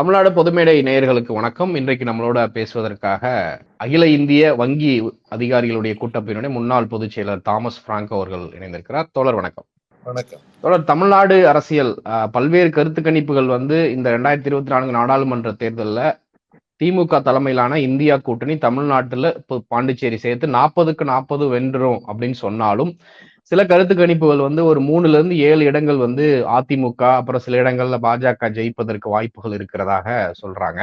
தமிழ்நாடு பொதுமேடை நேயர்களுக்கு வணக்கம். இன்றைக்கு நம்மளோட பேசுவதற்காக அகில இந்திய வங்கி அதிகாரிகளுடைய கூட்டப்பினுடைய முன்னாள் பொதுச் செயலர் தாமஸ் பிராங்கோ அவர்கள் இணைந்திருக்கிறார். தோழர் வணக்கம். வணக்கம். தோழர் தமிழ்நாடு அரசியல் பல்வேறு கருத்து கணிப்புகள் வந்து இந்த ரெண்டாயிரத்தி இருபத்தி நான்கு நாடாளுமன்ற தேர்தலில் திமுக தலைமையிலான இந்தியா கூட்டணி தமிழ்நாட்டுல இப்போ பாண்டிச்சேரி சேர்த்து நாற்பதுக்கு நாற்பது வென்றோம் அப்படின்னு சொன்னாலும் சில கருத்து கணிப்புகள் வந்து ஒரு மூணுல இருந்து ஏழு இடங்கள் வந்து அதிமுக அப்புறம் சில இடங்கள்ல பாஜக ஜெயிப்பதற்கு வாய்ப்புகள் இருக்கிறதாக சொல்றாங்க.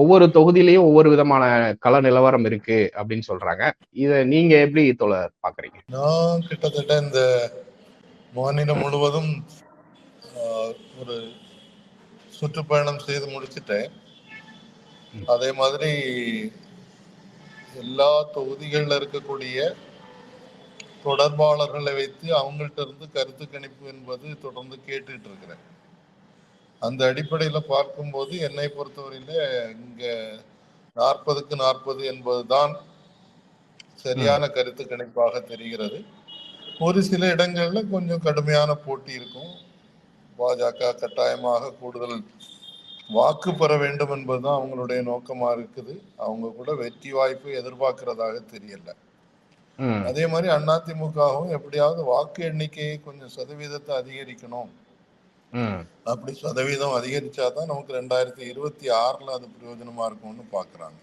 ஒவ்வொரு தொகுதியிலையும் ஒவ்வொரு விதமான கள நிலவரம் இருக்கு அப்படின்னு சொல்றாங்க. இத நீங்க எப்படி தோழர் பாக்குறீங்க? நான் கிட்டத்தட்ட இந்த மாநிலம் முழுவதும் ஒரு சுற்றுப்பயணம் செய்து முடிச்சிட்டேன். அதே மாதிரி எல்லா தொகுதிகளில் இருக்கக்கூடிய தொடர்பாளர்களை வைத்து அவங்கள்ட்ட இருந்து கருத்து கணிப்பு என்பது தொடர்ந்து கேட்டுட்டு இருக்கிறேன். அந்த அடிப்படையில் பார்க்கும்போது என்னை பொறுத்தவரையில இங்க நாற்பதுக்கு நாற்பது என்பதுதான் சரியான கருத்து கணிப்பாக தெரிகிறது. ஒரு சில இடங்கள்ல கொஞ்சம் கடுமையான போட்டி இருக்கும். பாஜக கட்டாயமாக கூடுதல் வாக்கு பெற வேண்டும் என்பதுதான் அவங்களுடைய நோக்கமா இருக்குது. அவங்க கூட வெற்றி வாய்ப்பு எதிர்பார்க்கிறதாக தெரியல. அதே மாதிரி அதிமுகவும் எப்படியாவது வாக்கு எண்ணிக்கையை கொஞ்சம் சதவீதத்தை அதிகரிக்கணும். அப்படி சதவீதம் அதிகரிச்சாதான் நமக்கு ரெண்டாயிரத்தி இருபத்தி ஆறுல அது பிரயோஜனமா இருக்கும்னு பாக்குறாங்க.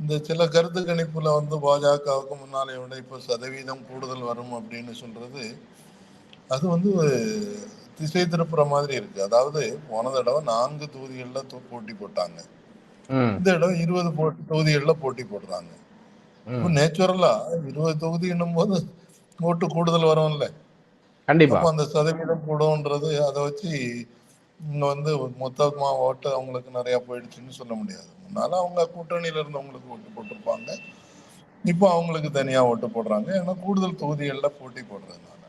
இந்த சில கருத்து கணிப்புல வந்து பாஜகவுக்கு முன்னாலே விட இப்போ சதவீதம் கூடுதல் வரும் அப்படின்னு சொல்றது அது வந்து திசை திருப்புற மாதிரி இருக்கு. அதாவது போன தடவை நான்கு தொகுதிகள்ல போட்டி போட்டாங்க. இந்த தடவை இருபது போட்டி தொகுதிகள்ல போட்டி போடுறாங்க. நேச்சுரலா இருபது தொகுதின்னும் போது ஓட்டு கூடுதல் வரும்ல. கண்டிப்பா. அந்த சதவீதம் கூடும்ன்றது அதை வச்சு இங்க வந்து மொத்தமா ஓட்டு அவங்களுக்கு நிறைய போயிடுச்சுன்னு சொல்ல முடியாது. முன்னால அவங்க கூட்டணியில இருந்தவங்களுக்கு ஓட்டு போட்டிருப்பாங்க. இப்போ அவங்களுக்கு தனியா ஓட்டு போடுறாங்க. ஏன்னா கூடுதல் தொகுதிகள்ல போட்டி போடுறதுனால.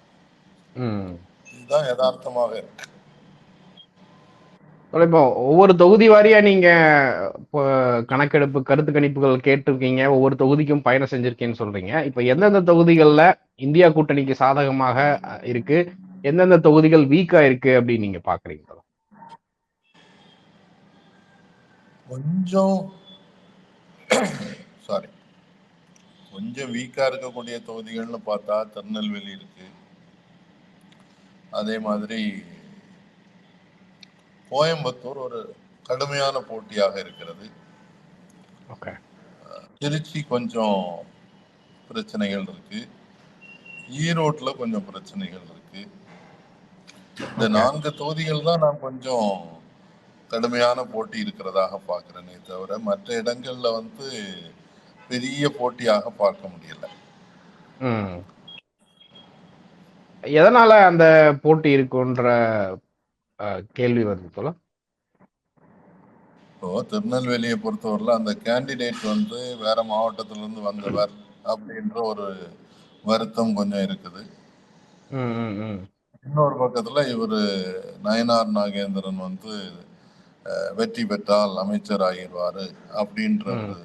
இதுதான் யதார்த்தமாக இருக்கு. இப்போ ஒவ்வொரு தொகுதி வாரியா நீங்க இப்போ கணக்கெடுப்பு கருத்து கணிப்புகள் கேட்டிருக்கீங்க. ஒவ்வொரு தொகுதிக்கும் பயணம் செஞ்சிருக்கீங்கன்னு சொல்றீங்க. இப்போ எந்தெந்த தொகுதிகளில் இந்தியா கூட்டணிக்கு சாதகமாக இருக்கு? எந்தெந்த தொகுதிகள் வீக்கா இருக்கு அப்படின்னு நீங்க பாக்குறீங்க கொஞ்சம் சாரி கொஞ்சம் வீக்கா இருக்கக்கூடிய தொகுதிகள்னு பார்த்தா திருநெல்வேலி இருக்கு. அதே மாதிரி கோயம்புத்தூர் ஒரு கடுமையான போட்டியாக இருக்கிறது. திருச்சி கொஞ்சம் பிரச்சனைகள் இருக்கு. ஈரோட்ல கொஞ்சம் பிரச்சனைகள் இருக்கு. இந்த. நான்கு தொகுதிகள் தான் நான் கொஞ்சம் கடுமையான போட்டி இருக்கிறதாக பார்க்கிறேனே தவிர மற்ற இடங்கள்ல வந்து பெரிய போட்டியாக பார்க்க முடியல. எதனால அந்த போட்டி இருக்குன்ற கேள்வி வருது தோழர் இப்போ திருநெல்வேலியை பொறுத்தவரையில் அந்த கேண்டிடேட் வந்து வேற மாவட்டத்துல இருந்து வந்தவர் அப்படின்ற ஒரு வருத்தம் கொஞ்சம் இருக்குது. இன்னொரு பக்கத்துல இவர் நயனார் நாகேந்திரன் வந்து வெற்றி பெற்றால் அமைச்சர் ஆகிடுவாரு அப்படின்ற ஒரு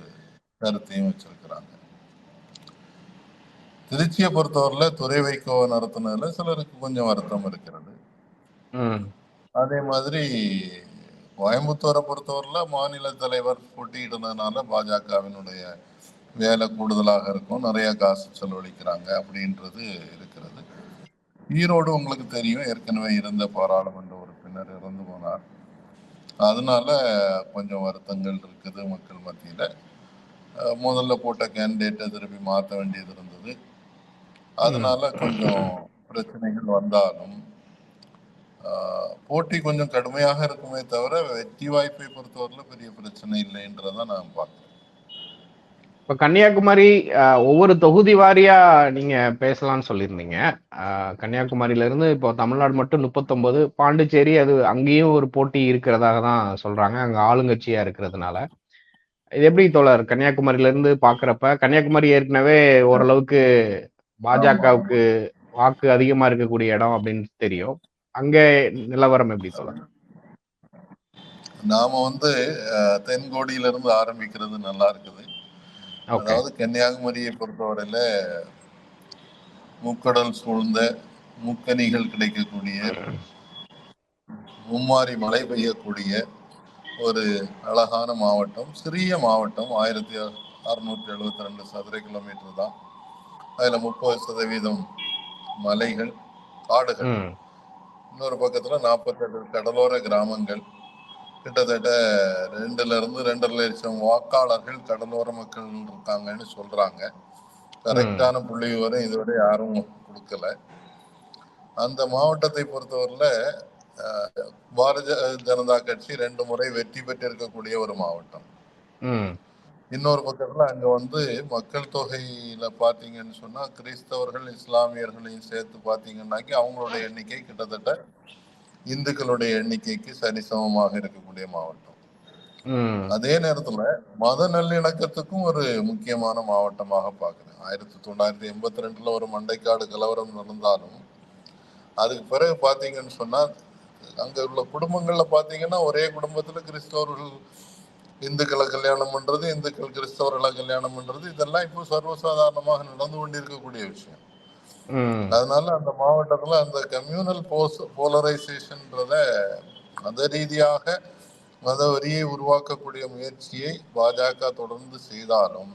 கருத்தையும் வச்சிருக்கிறாங்க. திருச்சியை பொறுத்தவரையில துறை வைகோ நடத்துனதுல சிலருக்கு கொஞ்சம் வருத்தம் இருக்கிறது. அதே மாதிரி கோயம்புத்தூரை பொறுத்தவரையில மாநில தலைவர் போட்டியிடுனதுனால பாஜகவினுடைய வேலை கூடுதலாக இருக்கும். நிறைய காசு செலவழிக்கிறாங்க அப்படின்றது இருக்கிறது. ஈரோடு உங்களுக்கு தெரியும். ஏற்கனவே இருந்த பாராளுமன்ற உறுப்பினர் இறந்து போனார். அதனால கொஞ்சம் வருத்தங்கள் இருக்குது மக்கள் மத்தியில. முதல்ல போட்ட கேண்டிடேட்டை திருப்பி மாற்ற வேண்டியது இருந்தது. அதனால கொஞ்சம் பிரச்சனைகள் வந்தாலும் போட்டி கொஞ்சம் கடுமையாக இருக்குமே தவிர வெற்றி வாய்ப்பை பொறுத்தவரையில் பெரிய பிரச்சனை இல்லைன்றத நான் பார்க்குறேன். இப்போ கன்னியாகுமரி ஒவ்வொரு தொகுதி வாரியா நீங்க பேசலாம்னு சொல்லியிருந்தீங்க. கன்னியாகுமரியில இருந்து இப்போ தமிழ்நாடு மட்டும் முப்பத்தொன்பது பாண்டிச்சேரி அது அங்கேயும் ஒரு போட்டி இருக்கிறதாக தான் சொல்றாங்க. அங்க ஆளுங்கட்சியா இருக்கிறதுனால. இது எப்படி தோழர்? கன்னியாகுமரியில இருந்து பாக்குறப்ப கன்னியாகுமரி ஏற்கனவே ஓரளவுக்கு பாஜகவுக்கு வாக்கு அதிகமா இருக்கக்கூடிய இடம் அப்படின்னு தெரியும். அங்க நிலவரம் எப்படி தோழர் நாம வந்து தென்கோடியில இருந்து ஆரம்பிக்கிறது நல்லா இருக்குது. அதாவது கன்னியாகுமரியை பொறுத்தவரையில முக்கடல் சூழ்ந்த முக்கனிகள் கிடைக்கக்கூடிய மும்மாரி மழை பெய்யக்கூடிய ஒரு அழகான மாவட்டம் சிறிய மாவட்டம் ஆயிரத்தி அறுநூற்றி எழுபத்தி ரெண்டு சதுர கிலோமீட்டர் தான். அதுல முப்பது சதவீதம் மலைகள் காடுகள். இன்னொரு பக்கத்துல நாற்பத்தெட்டு கடலோர கிராமங்கள். கிட்டத்தட்ட ரெண்டுல இருந்து ரெண்டரை லட்சம் வாக்காளர்கள் கடலோர மக்கள் இருக்காங்கன்னு சொல்றாங்க. கரெக்டான புள்ளி விவரம் இதுவரை யாரும் கொடுக்கல. அந்த மாவட்டத்தை பொறுத்தவரையில பாரதிய ஜனதா கட்சி ரெண்டு முறை வெற்றி பெற்றிருக்கக்கூடிய ஒரு மாவட்டம். இன்னொரு பக்கத்துல அங்க வந்து மக்கள் தொகையில பாத்தீங்கன்னு சொன்னா கிறிஸ்தவர்கள் இஸ்லாமியர்களையும் சேர்த்து பாத்தீங்கன்னாக்கி அவங்களுடைய எண்ணிக்கை கிட்டத்தட்ட இந்துக்களுடைய எண்ணிக்கைக்கு சரிசமமாக இருக்கக்கூடிய மாவட்டம். அதே நேரத்துல மத நல்லிணக்கத்துக்கும் ஒரு முக்கியமான மாவட்டமாக பார்க்கிறேன் ஆயிரத்தி தொள்ளாயிரத்தி எண்பத்தி ரெண்டுல ஒரு மண்டைக்காடு கலவரம் நடந்தாலும் அதுக்கு பிறகு பாத்தீங்கன்னு சொன்னா அங்க உள்ள குடும்பங்கள்ல பாத்தீங்கன்னா ஒரே குடும்பத்துல கிறிஸ்தவர்கள் இந்துக்களை கல்யாணம் பண்றது இந்துக்கள் கிறிஸ்தவர்களை கல்யாணம் பண்றது இதெல்லாம் இப்போ சர்வசாதாரணமாக நடந்து கொண்டிருக்கக்கூடிய விஷயம். அதனால அந்த மாவட்டத்துல அந்த கம்யூனல் போஸ் போலரைசேஷன்றத மத ரீதியாக மத வரியை உருவாக்கக்கூடிய முயற்சியை பாஜக தொடர்ந்து செய்தாலும்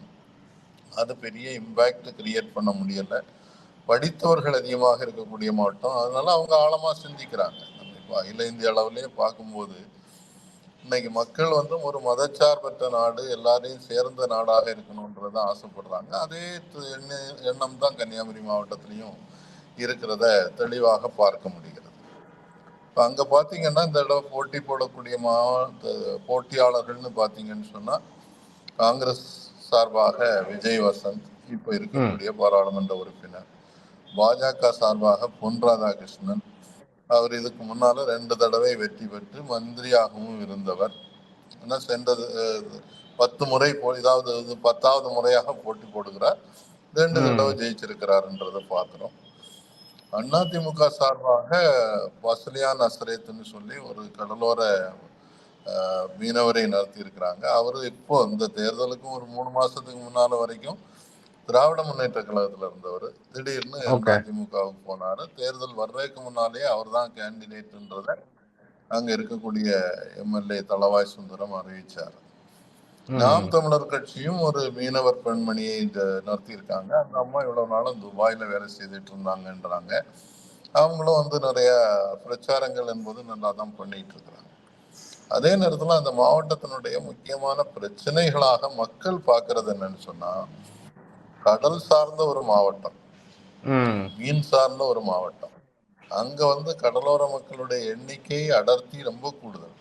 அது பெரிய இம்பாக்ட் கிரியேட் பண்ண முடியல. படித்தவர்கள் அதிகமாக இருக்கக்கூடிய மாவட்டம். அதனால அவங்க ஆழமா சிந்திக்கிறாங்க. நம்ம இப்போ அகில இந்திய அளவிலேயே பார்க்கும்போது இன்னைக்கு மக்கள் வந்து ஒரு மதச்சார்பற்ற நாடு எல்லாரையும் சேர்ந்த நாடாக இருக்கணுன்றத ஆசைப்படுறாங்க. அதே எண்ணம் தான் கன்னியாகுமரி மாவட்டத்திலையும் இருக்கிறத தெளிவாக பார்க்க முடிகிறது. இப்போ அங்க பாத்தீங்கன்னா இந்த இடம் போட்டி போடக்கூடிய மாவட்ட போட்டியாளர்கள்னு பாத்தீங்கன்னு சொன்னா காங்கிரஸ் சார்பாக விஜய் வசந்த் இப்போ இருக்கக்கூடிய பாராளுமன்ற உறுப்பினர் பாஜக சார்பாக பொன் ராதாகிருஷ்ணன் அவர் இதுக்கு முன்னால ரெண்டு தடவை வெற்றி பெற்று மந்திரியாகவும் இருந்தவர். ஆனா சென்றது அஹ், பத்து முறை போ இதாவது இது பத்தாவது முறையாக போட்டி போடுகிறார். ரெண்டு. தடவை ஜெயிச்சிருக்கிறாருன்றதை பார்க்கிறோம் அதிமுக சார்பாக வசலியான் அசரேத்துன்னு சொல்லி ஒரு கடலோர மீனவரை நடத்தி இருக்கிறாங்க அவரு இப்போ இந்த தேர்தலுக்கும் ஒரு மூணு மாசத்துக்கு முன்னால வரைக்கும் திராவிட முன்னேற்ற கழகத்துல இருந்தவர். திடீர்னு. அதிமுகவுக்கு போனாரு. தேர்தல் வர்றதுக்கு முன்னாலேயே அவர் தான் கேண்டிடேட்ன்றத அங்க இருக்கக்கூடிய எம்எல்ஏ தளவாய் சுந்தரம் அறிவிச்சார். நாம் தமிழர் கட்சியும் ஒரு மீனவர் பெண்மணியை நடத்தி இருக்காங்க அந்த அம்மா இவ்வளவு நாளும் துபாயில வேலை செய்துட்டு இருந்தாங்கன்றாங்க. அவங்களும் வந்து நிறைய பிரச்சாரங்கள் என்பது நல்லா தான் பண்ணிட்டு இருக்கிறாங்க அதே நேரத்துல அந்த மாவட்டத்தினுடைய முக்கியமான பிரச்சனைகளாக மக்கள் பார்க்கறது என்னன்னு சொன்னா கடல் சார்ந்த ஒரு மாவட்டம். மீன் சார்ந்த ஒரு மாவட்டம். அங்க வந்து கடலோர மக்களுடைய எண்ணிக்கை அடர்த்தி ரொம்ப கூடுதல்.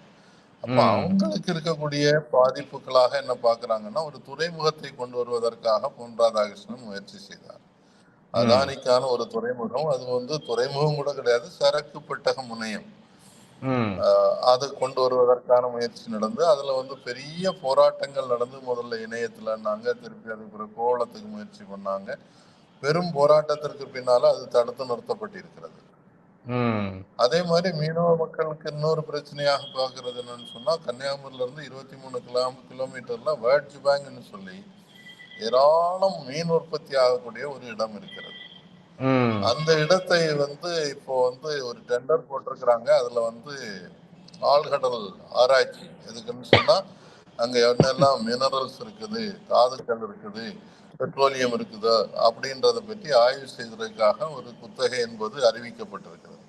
அப்ப. அவங்களுக்கு இருக்கக்கூடிய பாதிப்புகளாக என்ன பாக்குறாங்கன்னா ஒரு துறைமுகத்தை கொண்டு வருவதற்காக பொன் ராதாகிருஷ்ணன் முயற்சி செய்தார். அதானிக்கான ஒரு துறைமுகம். அது வந்து துறைமுகம் கூட கிடையாது சரக்கு பெட்டக முனையம். அதை கொண்டு வருவதற்கான முயற்சி நடந்து அதுல வந்து பெரிய போராட்டங்கள் நடந்து முதல்ல இணையத்துலன்னாங்க திருப்பி அதுக்கு பிறகு கோவளத்துக்கு முயற்சி பண்ணாங்க. பெரும் போராட்டத்திற்கு பின்னால அது தடுத்து நிறுத்தப்பட்டிருக்கிறது. அதே மாதிரி மீனவ மக்களுக்கு இன்னொரு பிரச்சனையாக பார்க்கறது என்னன்னு சொன்னா கன்னியாகுமரியில இருந்து இருபத்தி மூணு கிலோ கிலோமீட்டர்ல வேர்ட்ஸ் பேங்க்னு சொல்லி ஏராளம் மீன் உற்பத்தி ஆகக்கூடிய ஒரு இடம் இருக்கிறது. அந்த இடத்தை வந்து இப்போ வந்து ஒரு டெண்டர் போட்டிருக்கிறாங்க. அதுல வந்து ஆழ்கடல் ஆராய்ச்சி எதுக்குன்னு சொன்னா அங்க என்னெல்லாம் மினரல்ஸ் இருக்குது தாதுக்கள் இருக்குது பெட்ரோலியம் இருக்குதா அப்படின்றத பற்றி ஆய்வு செய்வதற்காக ஒரு குத்தகை என்பது அறிவிக்கப்பட்டிருக்கிறது.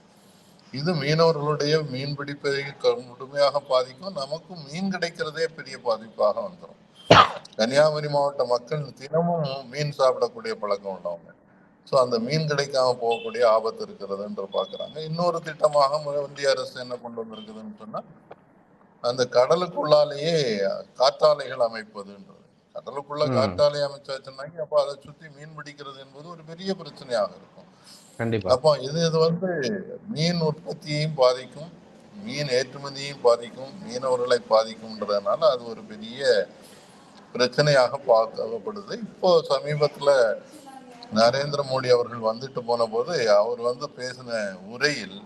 இது மீனவர்களுடைய மீன் பிடிப்பதை முழுமையாக பாதிக்கும். நமக்கும் மீன் கிடைக்கிறதே பெரிய பாதிப்பாக வந்துடும் கன்னியாகுமரி மாவட்ட மக்கள் தினமும் மீன் சாப்பிடக்கூடிய பழக்கம் உள்ளவங்க. ஸோ அந்த மீன் கிடைக்காம போகக்கூடிய ஆபத்து இருக்கிறதுன்ற பார்க்குறாங்க. இன்னொரு திட்டமாக இந்திய அரசு என்ன கொண்டு வந்திருக்குதுன்னு சொன்னா அந்த கடலுக்குள்ளாலேயே காற்றாலைகள் அமைப்பதுன்றது. கடலுக்குள்ள. காற்றாலை அமைச்சாச்சுன்னாங்க அப்போ அதை சுத்தி மீன் பிடிக்கிறது என்பது ஒரு பெரிய பிரச்சனையாக இருக்கும். அப்போ இது இது வந்து மீன் உற்பத்தியையும் பாதிக்கும் மீன் ஏற்றுமதியையும் பாதிக்கும் மீனவர்களை பாதிக்கும்ன்றதுனால அது ஒரு பெரிய பிரச்சனையாக பார்க்கப்படுது. இப்போ சமீபத்துல நரேந்திர மோடி அவர்கள் வந்துட்டு போன போது அவர் வந்து பேசின உரையில்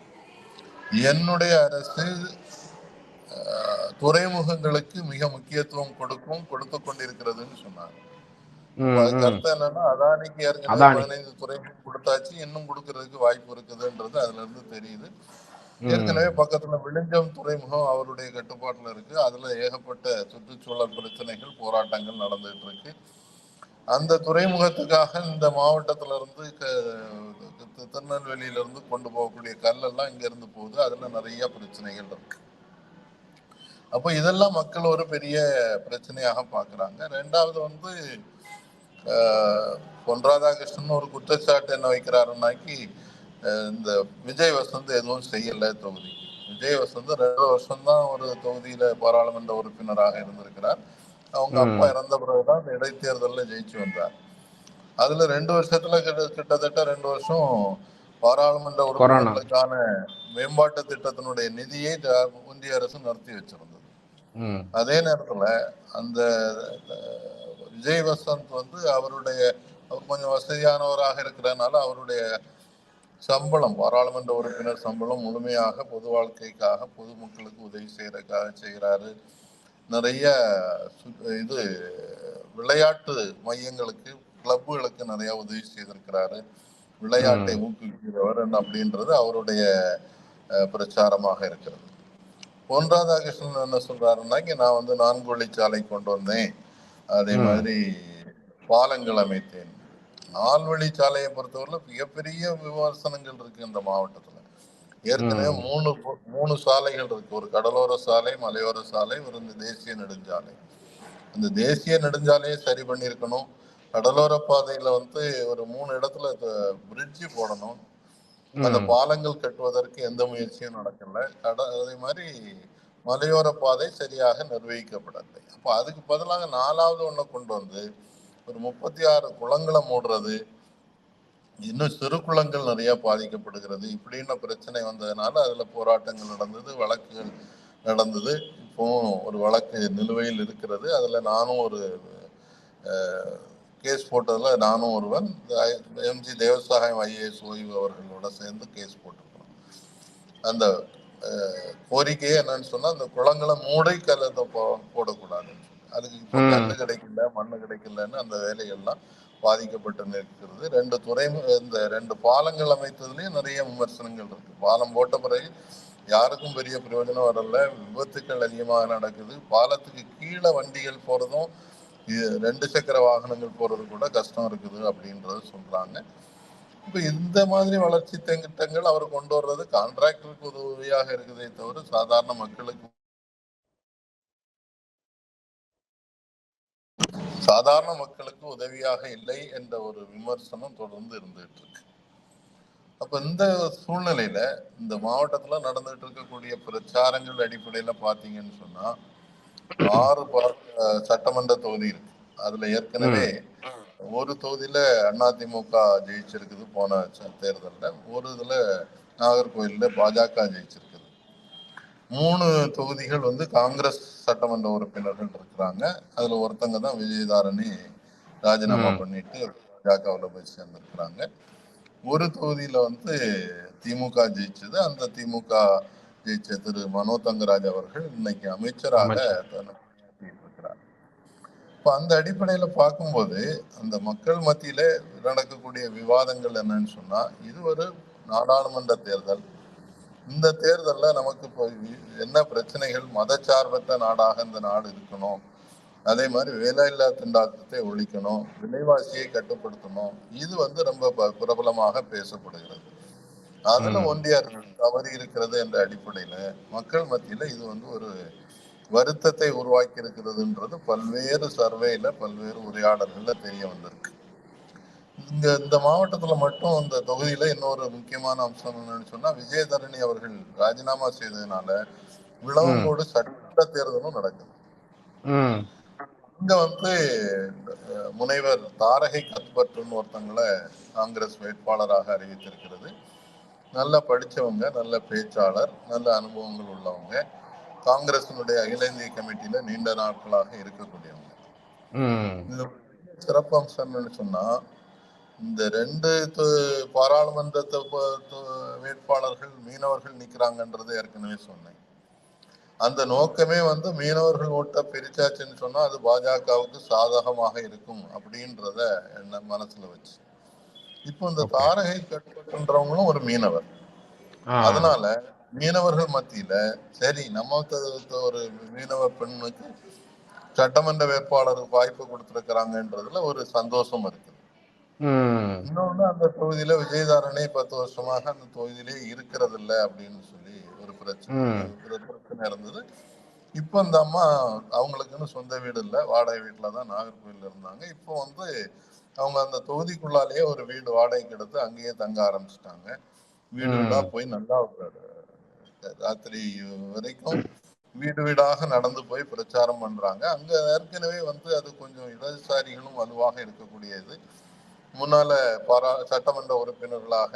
என்னுடைய அரசு துறைமுகங்களுக்கு மிக முக்கியத்துவம் கொடுக்கும் கொடுத்து கொண்டிருக்கிறதுன்னு என்னன்னா அதானிக்கு ஏற்கனவே. பதினைந்து துறைமுகம் கொடுத்தாச்சு இன்னும் கொடுக்கறதுக்கு வாய்ப்பு இருக்குதுன்றது அதுல இருந்து தெரியுது. ஏற்கனவே பக்கத்துல விழுஞ்சம் துறைமுகம் அவருடைய கட்டுப்பாட்டுல இருக்கு. அதுல ஏகப்பட்ட சுற்றுச்சூழல் பிரச்சனைகள் போராட்டங்கள் நடந்துட்டு இருக்கு. அந்த துறைமுகத்துக்காக இந்த மாவட்டத்துல இருந்து திருநெல்வேலியில இருந்து கொண்டு போகக்கூடிய கல்லெல்லாம் இங்க இருந்து போகுது. அதுல நிறைய பிரச்சனைகள் இருக்கு. அப்போ இதெல்லாம் மக்கள் ஒரு பெரிய பிரச்சனையாக பார்க்குறாங்க ரெண்டாவது வந்து ஆஹ், பொன் ராதாகிருஷ்ணன் ஒரு குற்றச்சாட்டு என்ன வைக்கிறாருன்னாக்கி இந்த விஜய் வசந்த் எதுவும் செய்யல தொகுதி விஜய் வசந்த் ரெண்டு வருஷம்தான் ஒரு தொகுதியில பாராளுமன்ற உறுப்பினராக இருந்திருக்கிறார். அவங்க. அப்பா இறந்த பிறகுதான் இந்த இடைத்தேர்தலில் ஜெயிச்சு வந்தார் அதுல ரெண்டு வருஷத்துல கிட்ட- கிட்டத்தட்ட ரெண்டு வருஷம் பாராளுமன்ற உறுப்பினர்களுக்கான மேம்பாட்டு திட்டத்தினுடைய நிதியை ஒன்றிய அரசு நடத்தி வச்சிருந்தது. அதே நேரத்துல அந்த விஜய் வசந்த் வந்து அவருடைய அவர் கொஞ்சம் வசதியானவராக இருக்கிறதுனால அவருடைய சம்பளம் பாராளுமன்ற உறுப்பினர் சம்பளம் முழுமையாக பொது வாழ்க்கைக்காக பொதுமக்களுக்கு உதவி செய்யறதுக்காக செய்கிறாரு நிறைய இது விளையாட்டு மையங்களுக்கு கிளப்புகளுக்கு நிறைய உதவி செய்திருக்கிறாரு. விளையாட்டை ஊக்குவிக்கிறவர் அப்படின்றது அவருடைய பிரச்சாரமாக இருக்கிறது. பொன் ராதாகிருஷ்ணன் என்ன சொல்றாருன்னாக்கி நான் வந்து நான்கு வழிச்சாலை கொண்டு வந்தேன். அதே. மாதிரி பாலங்கள் அமைத்தேன். நால்வழி சாலையை பொறுத்தவரையில மிகப்பெரிய விமர்சனங்கள் இருக்கு இந்த மாவட்டத்துல. ஏற்கனவே. மூணு மூணு சாலைகள் இருக்கு. ஒரு கடலோர சாலை மலையோர சாலை ஒரு இந்த தேசிய நெடுஞ்சாலை. இந்த தேசிய நெடுஞ்சாலையை சரி பண்ணியிருக்கணும். கடலோர பாதையில வந்து ஒரு மூணு இடத்துல பிரிட்ஜ் போடணும். அந்த. பாலங்கள் கட்டுவதற்கு எந்த முயற்சியும் நடக்கல. கட அதே மாதிரி மலையோர பாதை சரியாக நிர்வகிக்கப்படவில்லை அப்போ அதுக்கு பதிலாக நாலாவது ஒண்ணை கொண்டு வந்து ஒரு முப்பத்தி ஆறு குளங்களை மூடுறது இன்னும் சிறு குளங்கள் நிறைய பாதிக்கப்படுகிறது. இப்படின்னு பிரச்சனை வந்ததுனால அதுல போராட்டங்கள் நடந்தது வழக்குகள் நடந்தது. இப்போ ஒரு வழக்கு நிலுவையில் இருக்கிறது. அதுல நானும் ஒரு கேஸ் போட்டதுல நானும் ஒருவன் எம்ஜி தேவசகாயம் ஐஏஎஸ் ஓய்வு அவர்களோட சேர்ந்து கேஸ் போட்டிருக்கிறோம். அந்த கோரிக்கையே என்னன்னு சொன்னா அந்த குளங்களை மூடை கல்லத்தை போடக்கூடாதுன்னு சொல்லி. அதுக்கு இப்போ ம். கல்லு கிடைக்கல மண்ணு கிடைக்கலன்னு அந்த வேலைகள்லாம் பாதிக்கப்பட்டு நிற்கிறது. ரெண்டு துறை இந்த ரெண்டு பாலங்கள் அமைத்ததுலேயும் நிறைய விமர்சனங்கள் இருக்கு. பாலம் போட்ட பிறகு யாருக்கும் பெரிய பிரயோஜனம் வரல. விபத்துக்கள் அதிகமாக நடக்குது. பாலத்துக்கு கீழே வண்டிகள் போறதும் இது ரெண்டு சக்கர வாகனங்கள் போறது கூட கஷ்டம் இருக்குது அப்படின்றத சொல்றாங்க. இப்போ இந்த மாதிரி வளர்ச்சி திட்டங்கள் அவர் கொண்டு வர்றது கான்ட்ராக்டருக்கு உதவியாக இருக்குதே தவிர சாதாரண மக்களுக்கு சாதாரண மக்களுக்கு உதவியாக இல்லை என்ற ஒரு விமர்சனம் தொடர்ந்து இருந்துட்டு இருக்கு. அப்ப இந்த சூழ்நிலையில இந்த மாவட்டத்துல நடந்துட்டு இருக்கக்கூடிய பிரச்சாரங்கள் அடிப்படையில பாத்தீங்கன்னு சொன்னா ஆறு சட்டமன்ற தொகுதி இருக்கு. அதுல ஏற்கனவே ஒரு தொகுதியில அதிமுக ஜெயிச்சிருக்குது போன தேர்தல்ல. ஒரு இதுல நாகர்கோயில்ல பாஜக ஜெயிச்சிருக்குது மூணு தொகுதிகள் வந்து காங்கிரஸ் சட்டமன்ற உறுப்பினர்கள் இருக்கிறாங்க. அதுல ஒருத்தங்க தான் விஜயதாரணி ராஜினாமா. பண்ணிட்டு பாஜகவுல போய் சேர்ந்திருக்கிறாங்க. ஒரு தொகுதியில வந்து திமுக ஜெயிச்சது. அந்த திமுக ஜெயிச்ச திரு மனோ தங்கராஜ் அவர்கள் இன்னைக்கு அமைச்சராக இருக்கிறார் இப்ப அந்த அடிப்படையில பார்க்கும்போது அந்த மக்கள் மத்தியில நடக்கக்கூடிய விவாதங்கள் என்னன்னு சொன்னா இது ஒரு நாடாளுமன்ற தேர்தல். இந்த தேர்தல்ல நமக்கு இப்போ என்ன பிரச்சனைகள்? மதச்சார்பற்ற நாடாக இந்த நாடு இருக்கணும். அதே மாதிரி வேலையில்லா திண்டாட்டத்தை ஒழிக்கணும். விலைவாசியை கட்டுப்படுத்தணும். இது வந்து ரொம்ப பிரபலமாக பேசப்படுகிறது. அதுல ம். ஒன்றிய அரசு தவறி இருக்கிறது என்ற அடிப்படையில மக்கள் மத்தியில இது வந்து ஒரு வருத்தத்தை உருவாக்கி இருக்கிறதுன்றது பல்வேறு சர்வேல பல்வேறு உரையாடல்கள்ல தெரிய வந்திருக்கு. இங்க இந்த மாவட்டத்துல மட்டும் இந்த தொகுதியில இன்னொரு முக்கியமான அம்சம் என்னன்னு சொன்னா விஜயதரணி அவர்கள் ராஜினாமா செய்ததுனால விளவங்கோடு சட்ட தேர்தலும் நடக்குது. இங்க வந்து முனைவர் தாரகை கத்பற்றுன்னு ஒருத்தங்களை காங்கிரஸ் வேட்பாளராக அறிவித்திருக்கிறது. நல்ல படிச்சவங்க நல்ல பேச்சாளர் நல்ல அனுபவங்கள் உள்ளவங்க. காங்கிரசினுடைய அகில இந்திய கமிட்டியில நீண்ட நாட்களாக இருக்கக்கூடியவங்க. சிறப்பு அம்சம் என்னன்னு சொன்னா இந்த ரெண்டு து- பாராளுமன்ற து- து- வேட்பாளர்கள் மீனவர்கள் நிக்கிறாங்கன்றது ஏற்கனவே சொன்னேன் அந்த நோக்கமே வந்து மீனவர்கள் ஓட்ட பிரிச்சாச்சுன்னு சொன்னா அது பாஜகவுக்கு சாதகமாக இருக்கும் அப்படின்றத என்ன மனசுல வச்சு இப்போ இந்த. தாரகை கட்டுன்றவங்களும் ஒரு மீனவர். அதனால மீனவர்கள் மத்தியில சரி நம்ம ஒரு மீனவ பெண்ணுக்கு சட்டமன்ற வேட்பாளருக்கு வாய்ப்பு கொடுத்திருக்கிறாங்கன்றதுல ஒரு சந்தோஷம் இருக்கு இன்னொன்னு அந்த தொகுதியில விஜயதாரணே பத்து வருஷமாக அந்த தொகுதியிலே இருக்கிறது இல்ல அப்படின்னு சொல்லி ஒரு பிரச்சனை பிரச்சனை இருந்தது. இப்போ அந்த அம்மா அவங்களுக்குன்னு சொந்த வீடு இல்ல. வாடகை வீட்டுல தான் நாகர்கோவில்ல இருந்தாங்க. இப்போ வந்து அவங்க அந்த தொகுதிக்குள்ளாலேயே ஒரு வீடு வாடகைக்கு எடுத்து அங்கேயே தங்க ஆரம்பிச்சிட்டாங்க. வீடு ம். வீடா போய் நல்லா ராத்திரி வரைக்கும் வீடு வீடாக நடந்து போய் பிரச்சாரம் பண்றாங்க. அங்க ஏற்கனவே வந்து அது கொஞ்சம் இடதுசாரிகளும் வலுவாக இருக்கக்கூடியது. முன்னால பாரா சட்டமன்ற உறுப்பினர்களாக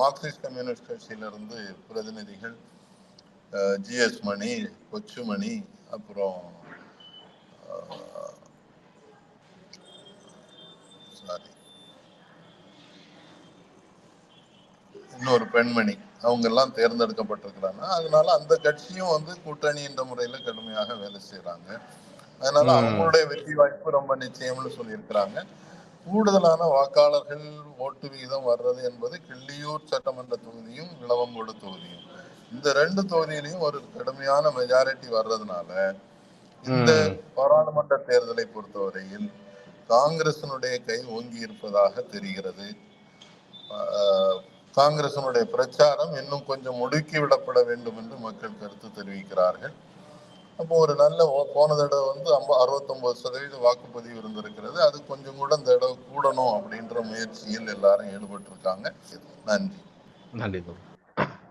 மார்க்சிஸ்ட் கம்யூனிஸ்ட் கட்சியிலிருந்து பிரதிநிதிகள் ஜிஎஸ் மணி கொச்சுமணி அப்புறம் சாரி. இன்னொரு பெண்மணி அவங்க எல்லாம் தேர்ந்தெடுக்கப்பட்டிருக்கிறாங்க. அதனால அந்த கட்சியும் வந்து கூட்டணி என்ற முறையில கடுமையாக வேலை செய்யறாங்க அதனால. அவங்களுடைய வெற்றி வாய்ப்பு ரொம்ப நிச்சயம்னு சொல்லியிருக்கிறாங்க கூடுதலான வாக்காளர்கள் ஓட்டு விகிதம் வர்றது என்பது கிள்ளியூர் சட்டமன்ற தொகுதியும் இளவங்கோடு தொகுதியும் இந்த ரெண்டு தொகுதியிலையும் ஒரு கடுமையான மெஜாரிட்டி வர்றதுனால இந்த. பாராளுமன்ற தேர்தலை பொறுத்தவரையில் காங்கிரசினுடைய கை ஓங்கி இருப்பதாக தெரிகிறது ஆஹ், காங்கிரசினுடைய பிரச்சாரம் இன்னும் கொஞ்சம் முடுக்கி விடப்பட வேண்டும் என்று மக்கள் கருத்து தெரிவிக்கிறார்கள் அப்போ ஒரு நல்ல போன தடவை வந்து அம்ப அறுபத்தொன்பது சதவீத வாக்குப்பதிவு இருந்திருக்கிறது. அது கொஞ்சம் கூட இந்த தடவை கூடணும் அப்படின்ற முயற்சியில் எல்லாரும் ஈடுபட்டிருக்காங்க. நன்றி. நன்றி